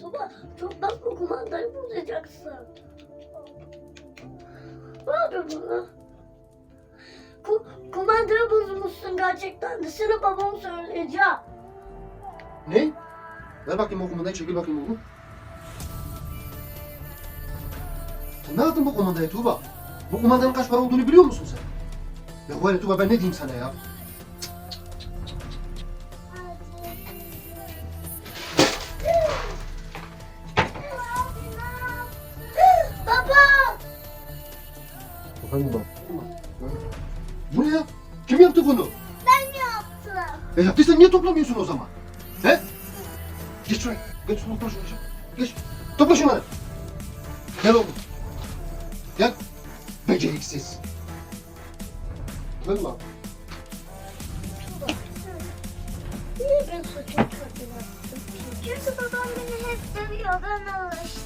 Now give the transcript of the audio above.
Tuba çok bakma kumandayı bozacaksın. Ne yapıyorsun bunu? Ku kumandayı bozmuşsun gerçekten. Sana babam söyleyeceğim. Ne? Ver bakayım o kumandayı çekil bakayım oğlum. Sen ne yaptın bu kumandaya Tuğba? Bu kumandanın kaç para olduğunu biliyor musun sen? Ya bu hele Tuğba ben ne diyeyim sana ya? Efendim bak. Bu ne ya? Kim yaptı bunu? Ben yaptım. E yaptıysan niye toplamıyorsun o zaman? He? Geç şuraya. Geç şunu topla şunu. Geç. Topla şunları. Gel oğlum. Gel. Beceriksiz. Efendim bak. Niye ben suçum kötü yaptım? Çünkü babam beni hep dövüyor. Ben alıştım.